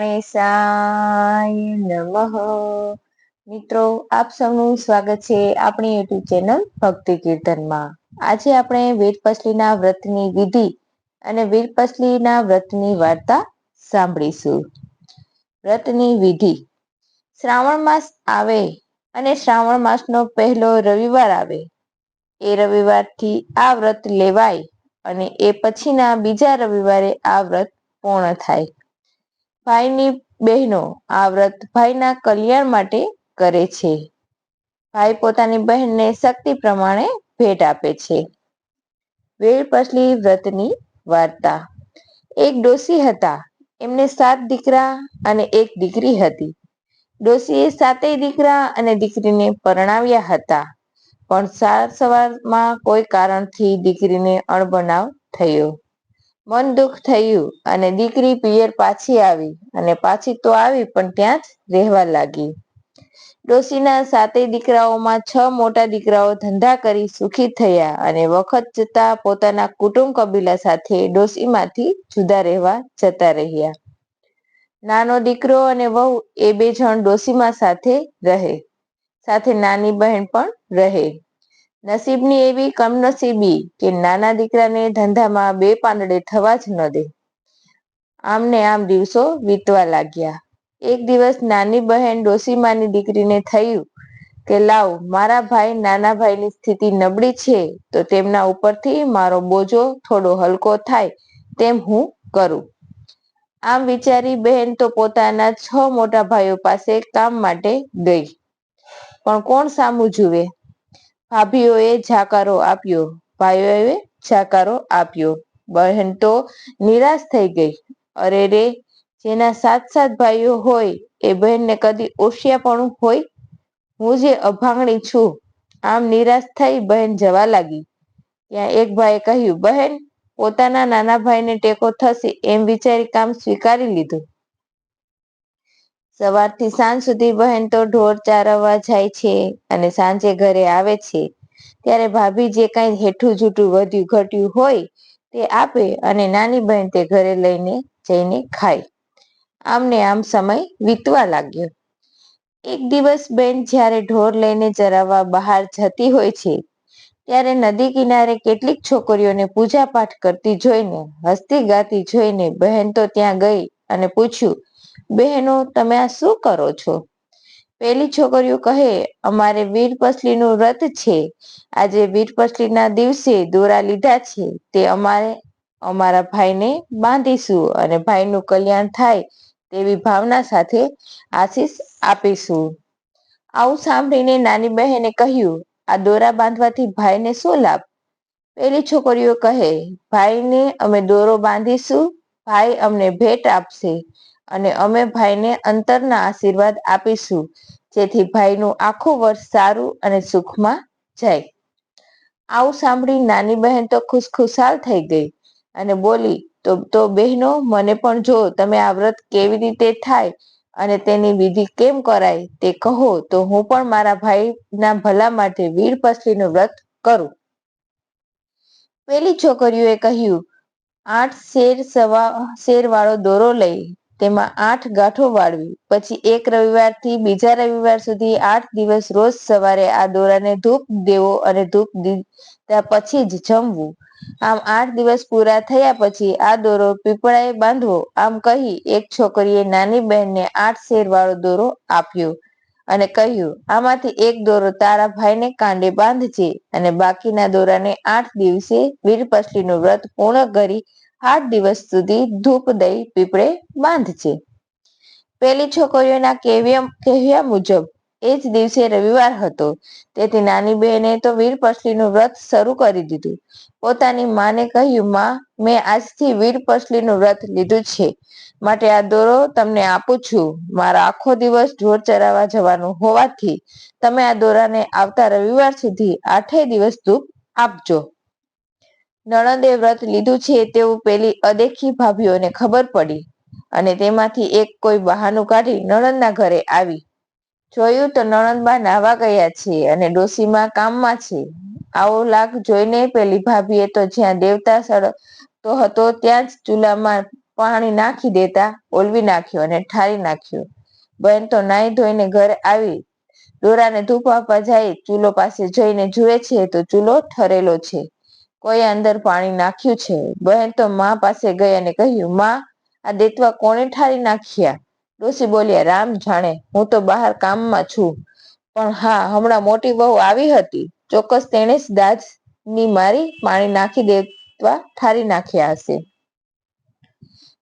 ગણેશાય નમઃ. મિત્રો, આપ સૌનું સ્વાગત છે આપણી યુટ્યુબ ચેનલ ભક્તિ કીર્તનમાં. આજે આપણે વીરપસલીના વ્રતની વિધિ અને વીરપસલીના વ્રતની વાર્તા સાંભળીશું. વ્રતની વિધિ. શ્રાવણ માસ આવે અને શ્રાવણ માસનો પહેલો રવિવાર આવે. એ રવિવારથી આ વ્રત લેવાય અને એ પછીના બીજા રવિવારે આ વ્રત પૂર્ણ થાય. ભાઈની બહેનો આ વ્રત ભાઈના કલ્યાણ માટે કરે છે. ભાઈ પોતાની બહેનને શક્તિ પ્રમાણે ભેટ આપે છે. વેળપસલી વ્રતની વાર્તા. એક ડોસી હતા. એમને સાત દીકરા અને એક દીકરી હતી. ડોસીએ સાતેય દીકરા અને દીકરીને પરણાવ્યા હતા. પણ સાર સવારમાં કોઈ કારણથી દીકરીને અણબનાવ થયો. મન દુઃખ થયું અને દીકરી પિયર પાછી આવી અને પાછી તો આવી પણ ત્યાં જ રહેવા લાગી. ડોશીના સાતેય દીકરાઓમાં છ મોટા દીકરાઓ ધંધા કરી સુખી થયા અને વખત જતા પોતાના કુટુંબ કબીલા સાથે ડોશીમાંથી જુદા રહેવા જતા રહ્યા. નાનો દીકરો અને વહુ એ બે જણ ડોશીમાં સાથે રહે. સાથે નાની બહેન પણ રહે. નસીબની એવી કમનસીબી કે નાના દીકરાને ધંધામાં બે પાંદડે થવા જ ન દે. આમને આમ દિવસો વીતવા લાગ્યા. એક દિવસ નાની બહેન ડોસીમાની દીકરીને થયું કે, લાવ, મારા ભાઈ નાના ભાઈની સ્થિતિ નબળી છે, તો તેમના ઉપરથી મારો બોજો થોડો હલકો થાય તેમ હું કરું. આમ વિચારી બહેન તો પોતાના છ મોટા ભાઈઓ પાસે કામ માટે ગઈ. પણ કોણ સામું જુએ? ભાભીઓએ જાકારો આપ્યો. ભાઈઓએ જાકારો આપ્યો. બહેન તો નિરાશ થઈ ગઈ. અરે રે, જેના સાત સાત ભાઈઓ હોય, એ બહેનને કદી ઓશિયાપણું હોય? હું જે અભાંગણી છું, આમ નિરાશ થઈ બહેન જવા લાગી. ત્યાં એક ભાઈએ કહ્યું, બહેન, પોતાના નાના ભાઈને ટેકો થશે એમ વિચારી કામ સ્વીકારી લીધું. સવારથી સાંજ સુધી બહેન તો ઢોર ચારવવા જાય છે અને સાંજે ઘરે આવે છે. ત્યારે ભાભી જે કઈ હેઠું જૂઠું વધ્યું ઘટ્યું હોય તે આપે અને નાની બહેન તે ઘરે લઈને જઈને ખાય. આમને આમ સમય વીતવા લાગ્યો. એક દિવસ બેન જ્યારે ઢોર લઈને ચરાવવા બહાર જતી હોય છે, ત્યારે નદી કિનારે કેટલીક છોકરીઓને પૂજા પાઠ કરતી જોઈને, હસતી ગાતી જોઈને બહેન તો ત્યાં ગઈ અને પૂછ્યું બહેનો, તમે આ શું કરો છો? પેલી છોકરીઓ કહે, અમારે વીરપસલીનું વ્રત છે. આજે વીરપસલીના દિવસે દોરા લીધા છે. તે અમારે, અમારા ભાઈને બાંધીશું અને ભાઈનું કલ્યાણ થાય તેવી ભાવના સાથે આશીષ આપીશું. આવું સાંભળીને નાની બહેને કહ્યું, આ દોરા બાંધવાથી ભાઈને શું લાભ? પેલી છોકરીઓ કહે, ભાઈને અમે દોરો બાંધીશું. ભાઈ અમને ભેટ આપશે. અને અમે ભાઈને અંતરના આશીર્વાદ આપીશું, જેથી ભાઈનું આખું વર્ષ સારું અને સુખમાં જાય. આવું સાંભળી નાની બહેન તો ખુશખુશાલ થઈ ગઈ અને બોલી, તો તો બહેનો, મને પણ જો તમે આ વ્રત કેવી રીતે થાય અને તેની વિધિ કેમ કરાય તે કહો, તો હું પણ મારા ભાઈના ભલા માટે વીર પસલીનું વ્રત કરું. પેલી છોકરીઓએ કહ્યું, આઠ શેર સવા શેર વાળો દોરો લઈ તેમાં આઠ ગાંઠો વાળવી. પછી એક રવિવારથી બીજા રવિવાર સુધી આઠ દિવસ રોજ સવારે આ દોરાને ધૂપ દેવો અને ધૂપ દીધા પછી જ જમવું. આમ આઠ દિવસ પૂરા થયા પછી આ દોરો પીપળાએ બાંધવો. આમ કહી એક છોકરીએ નાની બહેનને આઠ શેર વાળો દોરો આપ્યો અને કહ્યું, આમાંથી એક દોરો તારા ભાઈને કાંડે બાંધજે અને બાકીના દોરાને આઠ દિવસે વીરપસલીનું વ્રત પૂર્ણ કરી આઠ દિવસ સુધી ધૂપ દઈ પીપળે બાંધજે પેલી છોકરીઓના કહેવ્યા મુજબ, એ જ દિવસે રવિવાર હતો. તેથી નાની બહેને તો વીરપસલીનું વ્રત શરૂ કરી દીધું. પોતાની માને કહ્યું, માં, મેં આજથી વીરપસલીનું વ્રત લીધું છે. માટે આ દોરો તમને આપું છું. મારા આખો દિવસ ઢોર ચરાવવા જવાનું હોવાથી, તમે આ દોરાને આવતા રવિવાર સુધી આઠેય દિવસ ધૂપ આપજો. નણંદે વ્રત લીધું છે તેવું પેલી અદેખી ભાભીઓને ખબર પડી અને તેમાંથી એક કોઈ બહાનું કાઢી નણંદના ઘરે આવી. જોયું તો નણંદબા નાવા ગયા છે અને ડોસીમાં કામમાં છે. આવો લાગ જોઈને પેલી ભાભીએ તો જ્યાં દેવતા સળગતો હતો ત્યાં જ ચૂલામાં પાણી નાખી દેતા, ઓલવી નાખ્યો અને ઠારી નાખ્યો. બહેન તો નાહી ધોઈને ઘરે આવી. દોરાને ધૂપ આપવા જાય, ચૂલો પાસે જઈને જુએ છે તો ચૂલો ઠરેલો છે. કોઈ અંદર પાણી નાખ્યું છે? બહેન તો મા પાસે ગઈ અને કહ્યું, માં, આ દેતવા કોણે ઠારી નાખ્યા? ડોસી બોલ્યા, રામ જાણે, હું તો બહાર કામમાં છું, પણ હા, હમણાં મોટી વહુ આવી હતી. ચોક્કસ તેણે જ દાજની મારી પાણી નાખી દેવા ઠારી નાખ્યા હશે.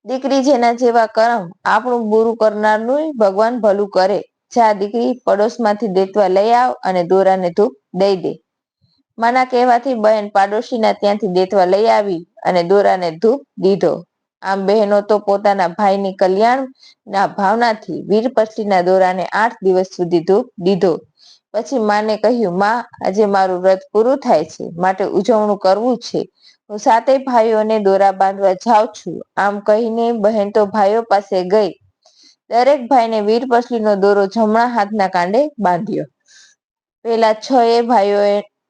દીકરી જેના જેવા કરમ આપણું બુરું કરનારનું ભગવાન ભલું કરે. જા દીકરી, પડોશમાંથી દેતવા લઈ આવ અને દોરાને ધૂપ દઈ દે. માના કહેવાથી બહેન પાડોશીના ત્યાંથી દેતવા લઈ આવી અને દોરાને ધૂપ દીધો. આમ બહેનો તો પોતાના ભાઈની કલ્યાણના ભાવનાથી વીરપટ્ટીના દોરાને આઠ દિવસ સુધી ધૂપ દીધો. પછી માને કહ્યું, માં, આજે મારું વ્રત પૂરું થાય છે, માટે ઉજવણું કરવું છે. હું સાતેય ભાઈઓને દોરા બાંધવા જાઉં છું. આમ કહીને બહેન તો ભાઈઓ પાસે ગઈ. દરેક ભાઈને વીરપસલીનો દોરો જમણા હાથના કાંડે બાંધ્યો. પેલા છ એ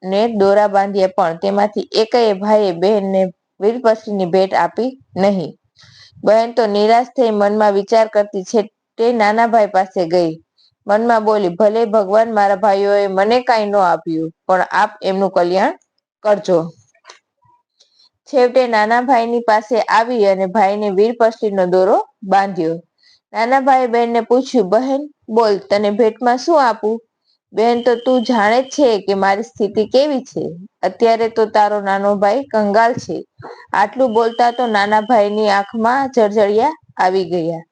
ભાઈઓને દોરા બાંધ્યા પણ તેમાંથી એકેય ભાઈએ બહેનને વીરપસરીની ભેટ આપી નહીં. બહેન તો નિરાશ થઈ મનમાં વિચાર કરતી છે તે નાના ભાઈ પાસે ગઈ. મનમાં બોલી, ભલે ભગવાન મારા ભાઈઓએ મને કાંઈ ન આપ્યું, પણ આપ એમનું કલ્યાણ કરજો. છેવટે નાના ભાઈની પાસે આવી અને ભાઈને વીરપસરીનો દોરો બાંધ્યો. નાના ભાઈ બહેનને પૂછ્યું, બહેન, બોલ, તને ભેટમાં શું આપું? બહેન તો તું જાણે છે કે મારી સ્થિતિ કેવી છે. અત્યારે તો તારો નાનો ભાઈ કંગાલ છે. આટલું બોલતા તો નાના ભાઈની આંખમાં જળજળિયા આવી ગયા.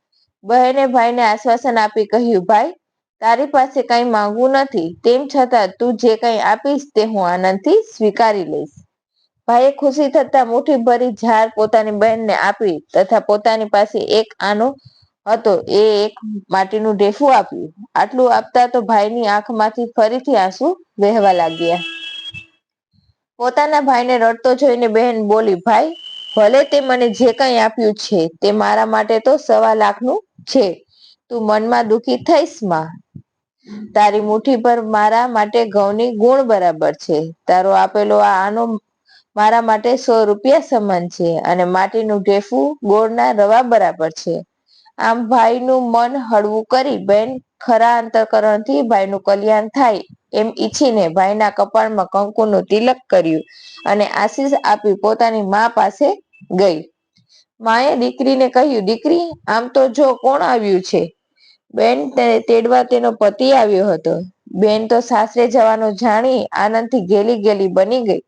બહેને ભાઈને આશ્વાસન આપી કહ્યું, ભાઈ, તારી પાસે કઈ માંગવું નથી. તેમ છતાં તું જે કઈ આપીશ તે હું આનંદથી સ્વીકારી લઈશ. ભાઈએ ખુશી થતા મુઠ્ઠી ભરી ઝાડ પોતાની બહેનને આપી તથા પોતાની પાસે એક આનો હતો. એ એક માટીનું ઢેફું આપ્યું. આટલું આપતા તો ભાઈની આંખમાંથી ફરીથી આંસુ વહેવા લાગ્યા. પોતાના ભાઈને રડતો જોઈને બહેન બોલી, ભાઈ, ભલે તે મને જે કંઈ આપ્યું છે, તે મારા માટે તો સવા લાખનું છે. તું મનમાં દુખી થઈશમાં. તારી મુઠ્ઠી પર મારા માટે ઘઉંની ગુણ બરાબર છે. તારો આપેલો આ આનો મારા માટે સો રૂપિયા સમાન છે અને માટીનું ઢેફું ગોળના રવા બરાબર છે. આમ ભાઈનું મન હળવું કરી બેન ખરા અંતકરણથી ભાઈનું કલ્યાણ થાય એમ ઈચ્છીને ભાઈના કપાળમાં કંકુનું તિલક કર્યું અને આશીષ આપી પોતાની મા પાસે ગઈ. માએ દીકરીને કહ્યું, દીકરી, આમ તો જો કોણ આવ્યું છે? બેન તેડવા તેનો પતિ આવ્યો હતો. બેન તો સાસરે જવાનું જાણી આનંદથી ગેલી ગેલી બની ગઈ.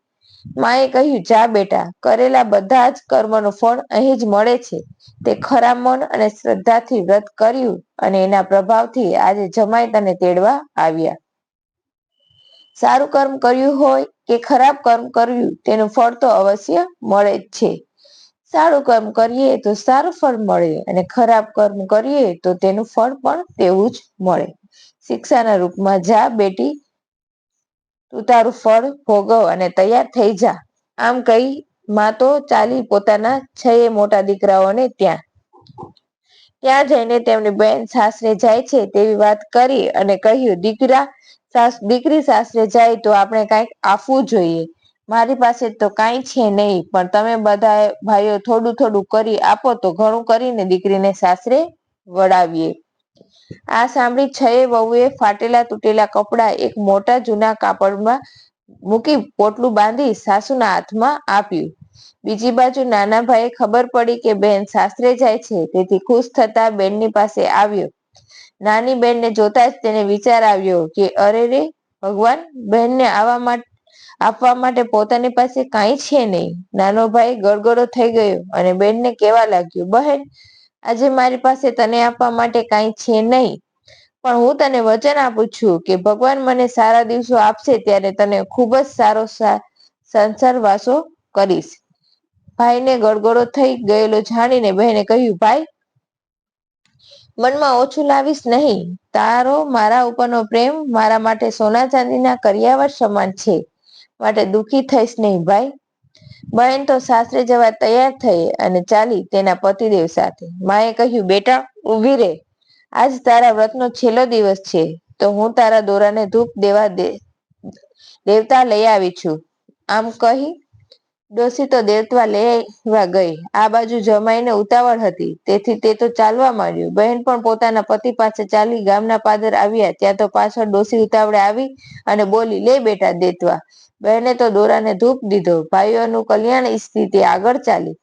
માએ કહ્યું, જા બેટા, કરેલા બધા જ કર્મનું ફળ અહીં જ મળે છે. તે ખરા મન અને શ્રદ્ધાથી વ્રત કર્યું અને એના પ્રભાવથી આજે જમાઈ તને તેડવા આવ્યા. સારું કર્મ કર્યું હોય કે ખરાબ કર્મ કર્યું, તેનું ફળ તો અવશ્ય મળે જ છે. સારું કર્મ કરીએ તો સારું ફળ મળે અને ખરાબ કર્મ કરીએ તો તેનું ફળ પણ તેવું જ મળે. શિક્ષાના રૂપમાં, જા બેટી તું તારું ફળ ભોગવ અને તૈયાર થઈ જા. આમ કહી માં તો ચાલી પોતાના છે મોટા દીકરાઓને ત્યાં. ત્યાં જઈને તેમની બેન સાસરે જાય છે તેવી વાત કરી અને કહ્યું, દીકરા, સાસ, દીકરી સાસરે જાય તો આપણે કંઈક આપવું જોઈએ. મારી પાસે તો કાંઈ છે નહીં, પણ તમે બધા ભાઈઓ થોડું થોડું કરી આપો તો ઘણું કરીને દીકરીને સાસરે વડાવીએ આ સાંભળી છએ વહુએ ફાટેલા તૂટેલા કપડા એક મોટા જૂના કાપડમાં મૂકી પોટલું બાંધી સાસુના હાથમાં આપ્યું. બીજી બાજુ નાના ભાઈએ ખબર પડી કે બેન સાસરે જાય છે, તેથી ખુશ થતા બેનની પાસે આવ્યો. નાની બેનને જોતા જ તેને વિચાર આવ્યો કે, અરે રે, ભગવાન, બહેનને આવા માટે, આપવા માટે પોતાની પાસે કાંઈ છે નહીં. નાનો ભાઈ ગળગળો થઈ ગયો અને બેનને કેવા લાગ્યો, બહેન આજે મારી પાસે તને આપવા માટે કાંઈ છે નહીં. પણ હું તને વચન આપું છું કે ભગવાન મને સારા દિવસો આપશે ત્યારે તને ખૂબ જ સારો સંસાર વાસો કરીશ. ભાઈને ગળગળો થઈ ગયેલો જાણીને બહેને કહ્યું, ભાઈ, મનમાં ઓછું લાવીશ નહીં. તારો, મારા ઉપરનો પ્રેમ મારા માટે સોના ચાંદીના કર્યાવર સમાન છે. માટે દુઃખી થઈશ નહીં, ભાઈ. બહેન તો સાસરે જવા તૈયાર થઈ અને ચાલી તેના પતિદેવ સાથે. માએ કહ્યું, બેટા ઊભી રે. આજ તારા વ્રતનો છેલ્લો દિવસ છે. તો હું તારા દોરાને ધૂપ દેવા દે, દેવતા લઈ આવી છું. આમ કહી ડોસી તો દેવતવા લેવા ગઈ. આ બાજુ જમાઈને ઉતાવળ હતી. તેથી તે તો ચાલવા માંડ્યું. બહેન પણ પોતાના પતિ પાસે ચાલી ગામના પાદર આવ્યા. ત્યાં તો પાછળ ડોસી ઉતાવળે આવી અને બોલી, લે બેટા દેતવા બહેને તો દોરાને ધૂપ દીધો. ભાઈઓનું કલ્યાણ ઈચ્છતી તે આગળ ચાલી.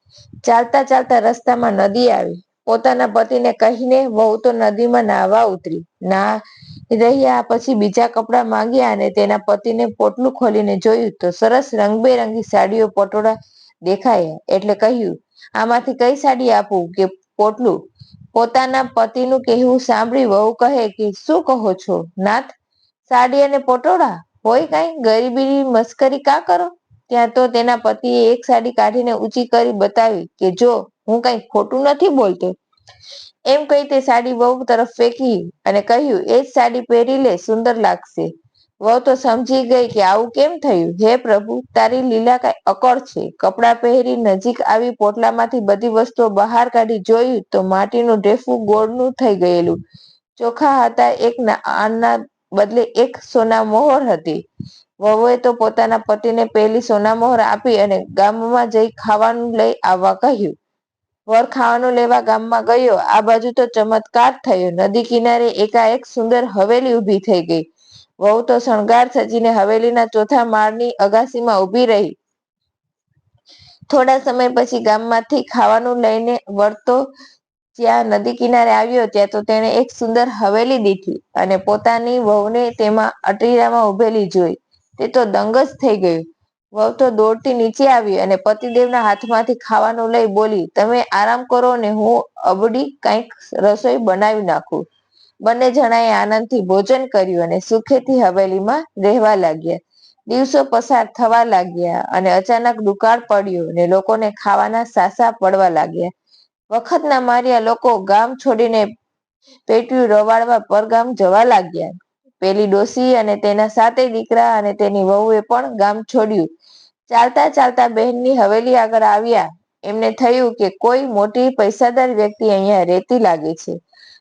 ચાલતા ચાલતા રસ્તામાં નદી આવી. પોતાના પતિને કહીને વહુ તો નદીમાં નાહવા ઉતરી. ના રહ્યા પછી બીજા કપડાં માંગ્યા અને તેના પતિને પોટલું ખોલીને જોયું તો સરસ રંગબેરંગી સાડીઓ પટોળા દેખાયા. એટલે કહ્યું, આમાંથી કઈ સાડી આપું કે પોટલું? પોતાના પતિનું કહેવું સાંભળી વહુ કહે કે, શું કહો છો, નાથ? સાડી અને પોટોળા? હોય કઈ? ગરીબીની મસ્કરી કા કરો? ત્યાં તો તેના પતિએ એક સાડી કાઢીને ઊંચી કરી બતાવી કે, જો, હું કઈ ખોટું નથી બોલતો એમ કહી તે સાડી વહુ તરફ ફેંકી અને કહ્યું, એ જ સાડી પહેરી લે, સુંદર લાગશે. વહુ તો સમજી ગઈ કે આવું કેમ થયું? હે પ્રભુ, તારી લીલા કઈ અકળ છે. કપડાં પહેરી નજીક આવી પોટલામાંથી બધી વસ્તુઓ બહાર કાઢી જોયું તો માટીનું ઢેફું ગોળનું થઈ ગયેલું. ચોખા હતા એક આના બદલે એક સોના મોહર હતી. વહુએ તો પોતાના પતિને પહેલી સોના મોહર આપી અને ગામમાં જઈ ખાવાનું લઈ આવવા કહ્યું વર ખાવાનું લેવા ગામમાં ગયો. આ બાજુ તો ચમત્કાર થયો. નદી કિનારે એકાએક સુંદર હવેલી ઊભી થઈ ગઈ. વહુ તો શણગાર સજીને હવેલીના ચોથા માળની અગાસીમાં ઊભી રહી. થોડા સમય પછી ગામમાંથી ખાવાનું લઈને વળતો જ્યાં નદી કિનારે આવ્યો ત્યાં તો તેણે એક સુંદર હવેલી દીઠી અને પોતાની વહુને તેમાં અટીરામાં ઉભેલી જોઈ. તે તો દંગ જ થઈ ગયું. વહુ દોડતી નીચે આવી અને પતિદેવના હાથમાંથી ખાવાનું લઈ બોલી, તમે આરામ કરો ને હું અબડી કંઈક રસોઈ બનાવી નાખું. બંને જણાએ આનંદથી ભોજન કર્યું અને સુખેથી હવેલીમાં રહેવા લાગ્યા. દિવસો પસાર થવા લાગ્યા અને અચાનક દુકાળ પડ્યો ને લોકોને ખાવાના સાસા પડવા લાગ્યા. વખતના માર્યા લોકો ગામ છોડીને પેટ્યું રવાડવા પરગામ જવા લાગ્યા. પેલી ડોસી અને તેના સાતે દીકરા અને તેની વહુએ પણ ગામ છોડ્યું. ચાલતા ચાલતા બહેનની હવેલી આગળ આવ્યા. એમને થયું કે કોઈ મોટી પૈસાદાર વ્યક્તિ અહીંયા રહેતી લાગે છે.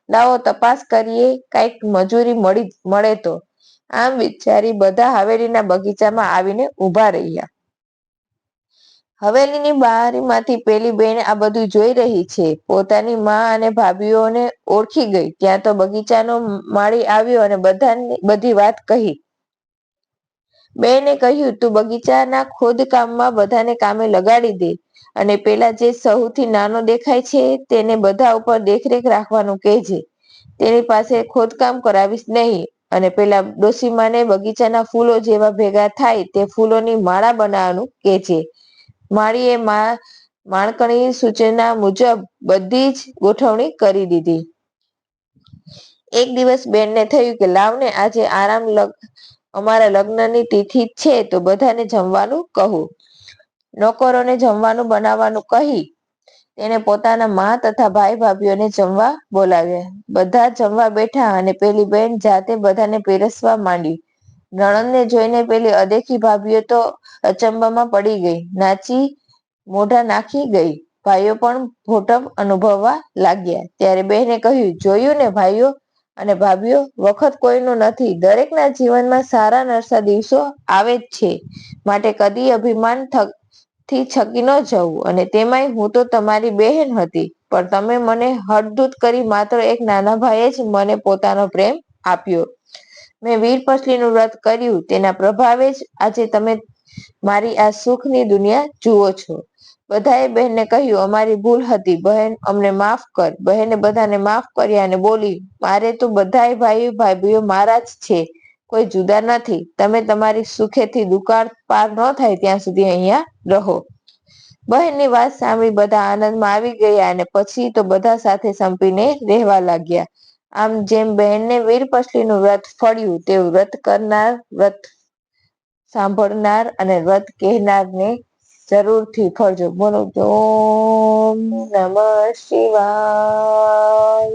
લાવો તપાસ કરીએ, કંઈક મજૂરી મળી મળે તો. આમ વિચારી બધા હવેલીના બગીચામાં આવીને ઊભા રહ્યા. હવેલીની બારીમાંથી પેલી બેન આ બધું જોઈ રહી છે. પોતાની માં અને ભાભીઓને ઓળખી ગઈ. ત્યાં તો બગીચાનો માળી આવ્યો અને બધાની બધી વાત કહી. બેને કહ્યું, તું બગીચાના ખોદકામમાં બધાને કામે લગાડી દે અને પેલા જે સૌથી નાનો દેખાય છે તેને બધા ઉપર દેખરેખ રાખવાનું કહેજે. તેની પાસે ખોદકામ કરાવીશ નહીં. અને પેલા ડોસીમાને બગીચાના ફૂલો જેવા ભેગા થાય તે ફૂલોની માળા બનાવવાનું કહેજે. માળીએ માણકણી સૂચના મુજબ બધી જ ગોઠવણી કરી દીધી. એક દિવસ બેનને થયું કે લાવને આજે આરામ અમારા લગ્નની તિથિ છે તો બધાને જમવાનું કહું. નોકરોને જમવાનું બનાવવાનું કહી તેને પોતાના મા તથા ભાઈ ભાભીઓને જમવા બોલાવ્યા. બધા જમવા બેઠા અને પેલી બેન જાતે બધાને પીરસવા માંડી. નણંદને જોઈને પેલી અદેખી ભાભીઓ તો અચંબામાં પડી ગઈ. નાચી મોઢા નાખી ગઈ. ભાઈઓ પણ ભોટમ અનુભવવા લાગ્યા. ત્યારે બહેને કહ્યું, જોયું ને ભાઈઓ અને ભાભીઓ, વખત કોઈનું નથી. દરેકના જીવનમાં સારા નરસા દિવસો આવે જ છે. માટે કદી અભિમાનથી છકી ન જવું. અને તેમાંય હું તો તમારી બહેન હતી. પણ તમે મને હડધૂત કરી માત્ર એક નાના ભાઈએ જ મને પોતાનો પ્રેમ આપ્યો. મેં વીર પસલીનું વ્રત કર્યું. તેના પ્રભાવે જ આજે તમે મારી આ સુખની દુનિયા જુઓ છો. બધાએ બહેનને કહ્યું, અમારી ભૂલ હતી, બહેન, અમને માફ કર. બહેને બધાને માફ કર્યા અને બોલી, મારે તો બધાય ભાઈ ભાભીઓ મારા જ છે, કોઈ જુદા નથી. તમે તમારી સુખેથી દુકાળ પાર ન થાય ત્યાં સુધી અહીંયા રહો. બહેનની વાત સાંભળી બધા આનંદમાં આવી ગયા અને પછી તો બધા સાથે સંપીને રહેવા લાગ્યા. આમ જેમ બહેનને વીરપસલીનું વ્રત ફળ્યું તેવું વ્રત કરનાર, વ્રત સાંભળનાર અને વ્રત કહેનારને જરૂરથી ફરજો. બોલો ઓમ નમઃ શિવાય.